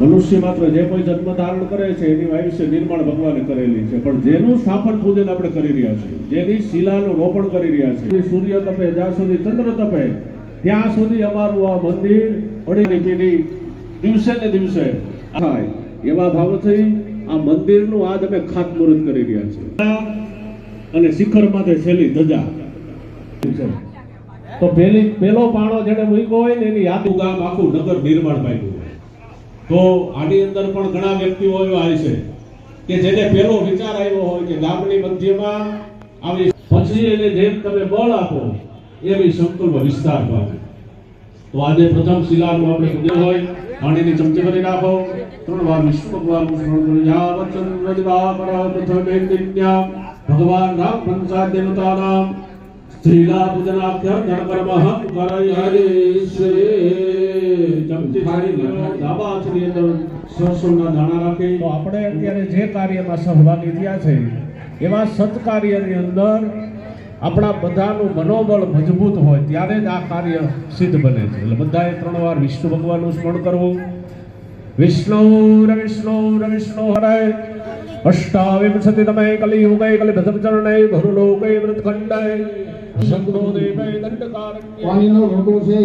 મનુષ્ય માત્ર જે કોઈ જન્મ ધારણ કરે છે એની આયુષ્ય નિર્માણ ભગવાને કરેલી છે પણ જેનું સ્થાપન પૂજન આપણે કરી રહ્યા છીએ, જેની શિલાનું રોપણ કરી રહ્યા છીએ સૂર્ય તપે, જ્યાં સુધી ચંદ્ર તપે, ત્યાં સુધી અમારું આ મંદિર અડીની પીઢી દિવસે ને દિવસે થાય, એવા ભાવથી આ મંદિરનું આજ અમે ખાતમુહૂર્ત કરી રહ્યા છીએ અને શિખર માથે છેલ્લી ધજા. તો પેલી પેલો પાણો જેને મૂક્યો હોય ને એની યાદ ગામ આખું નગર નિર્માણ પામ્યું તો આની અંદર પણ ઘણા વ્યક્તિઓ એવા છે કે જેને પેલો વિચાર આવ્યો હોય કે ગામની મધ્યમાં આવી પછી એને જેમ તમે બળ આપો, એવી સંપૂર્ણ વિસ્તાર પામે. તો આજે પ્રથમ શિલાનું આપણે પૂજન હોય પાણીની ચમચી કરી નાખો. ત્રણ વાર વિષ્ણુ ભગવાન ભગવાન રામ પંચા દેવતાનામ સ્ત્રીલા પૂજનાભ્યમ ધર્મકર્મઃ કરયરિષ્યે ચમચી થાળી ડાબા હાથની અંદર સરસોના દાણા રાખે. તો આપણે અત્યારે જે કાર્યમાં સહભાગી થયા છે, એવા સત્કાર્યની અંદર આપણા બધાનું મનોબળ મજબૂત હોય ત્યારે જ આ કાર્ય સિદ્ધ બને છે. એટલે બધાએ ત્રણ વાર વિષ્ણુ ભગવાનનું સ્મરણ કરવું. વિષ્ણુ રવિષ્ણુ રવિષ્ણુ હરે અષ્ટાવિંશતિ તમે કલિયુગે કલિભદ્રચરણે ભરુલોકે વૃતખંડે શંકરો દેવે દંડકારણ્ય. પાણીનો લોટો છે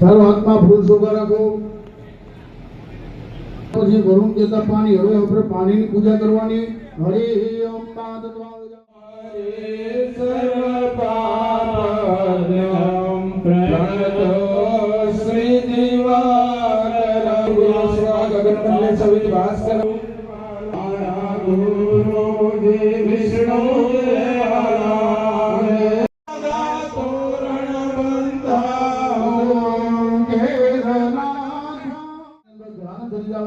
તારો હાથમાં ફૂલ સોગા રાખો. પછી વરુણ દેતા પાણી હવે આપણે પાણીની પૂજા કરવાની. હરે ઓમ પાદ કંકુવારી આંગળી કરી મુદ્રાઓ હરિ ઓમ દીપા દુર્ધ્વા ઉદપૂર્ગા બા થાળીની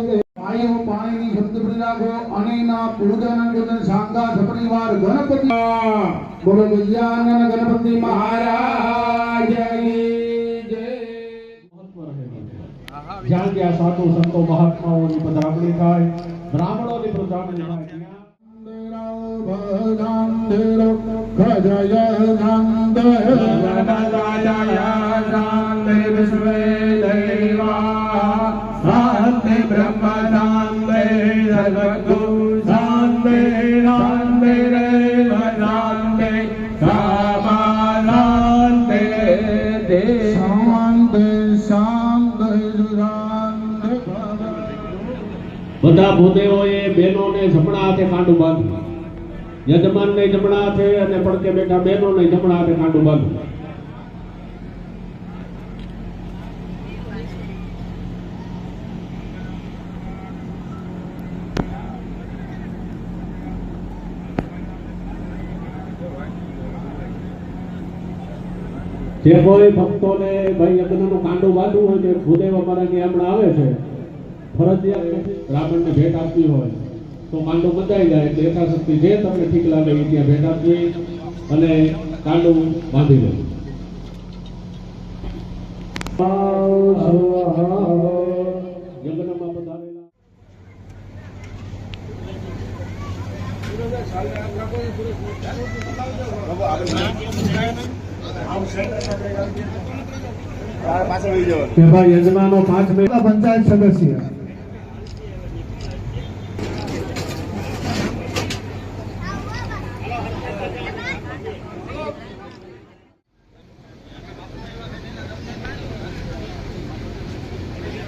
કે પાણીઓ પાણીની શબ્દ નાખો અણીના ગણપતિ વિજયાનંદ ગણપતિ મહારાજ કી જય જ્યાં ત્યાં સાધુ સંતો મહાત્માઓની પધરામણી થાય, બ્રાહ્મણોની પધરામણી થાય. બધા ભૂદેવોએ બહેનોને ઝપડા હાથે કાંડું બાંધ્યું. યજમાનને જમણા હાથે અને પડકે બેઠા બહેનોને જમણા હાથે કાંડું બાંધ્યું જે કોઈ ભક્તોને ભાઈ યજ્ઞનું કાંડું બાંધવું હોય તે ભૂદેવ અમારા ત્યાં હમણાં આવે છે, ફરજિયાત બ્રાહ્મણને ભેટ આપવી હોય. તો માંડો બંધાઈ જાય એટલે યથાશક્તિ જે તમને ઠીક લાગે એ ત્યાં ભેટ આપવી અને કાંડો બાંધી લેવું યજમાનો પાંચ મહિના પંચાયત સદસ્ય.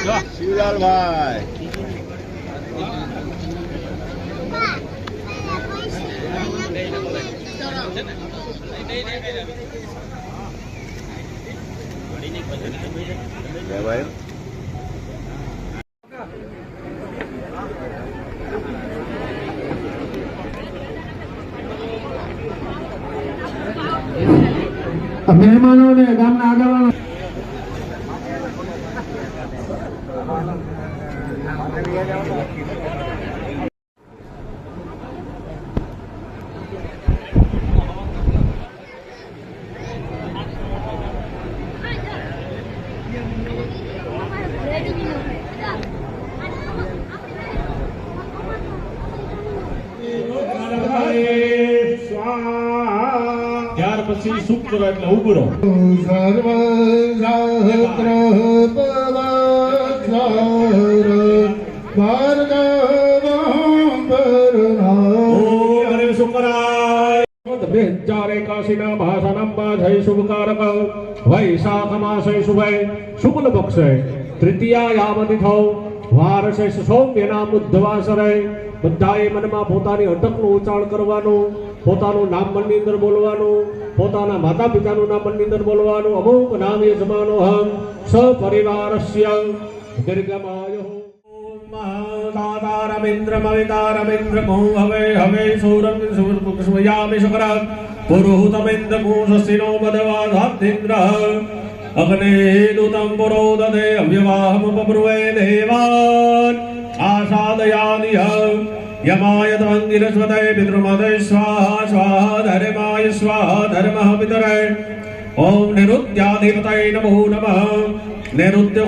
શિવલાલભાઈ. ભાઈ. મહેમાનોને ગામના આગેવાનો ત્યાર પછી સુખ કરો એટલે ઊભો રહો સર્વ શાસ્ત્ર પવાચાર એકાશીન ભાષણમ બાધય શુભકારક વૈશાખ માસય શુભય શુક્લ પક્ષય તૃતીયાયામતિથો વારશે સૌમ્યના બુદ્ધવાસરે બધાએ મનમાં પોતાની અટકનું ઉચ્ચારણ કરવાનું પોતાનું નામ મનની અંદર બોલવાનું પોતાના માતા પિતાનું નામ મનની અંદર બોલવાનું અમુક નામ યજમાનો હમ સપરિવારસ્ય દીર્ઘમાયો દાદા રવિન્દ્ર મવિતા રવિન્દ્ર મોહ હવે હવે સૌરમ સૌર સ્વયામિ શુકરાત पुरुहूतमिन्द्रपूषस्तिनो मदवाधात्तिन्द्रः अग्नेदूतं पुरोदधे अव्यवाहमुपब्रुवे देवान् आसादयानिह यमाय तमङ्गिरस्वते पितृमदे स्वाहा स्वाहा धर्माय स्वाहा धर्मः पितरे ॐ निरुद्याधिपतये नमो नमः निरुद्य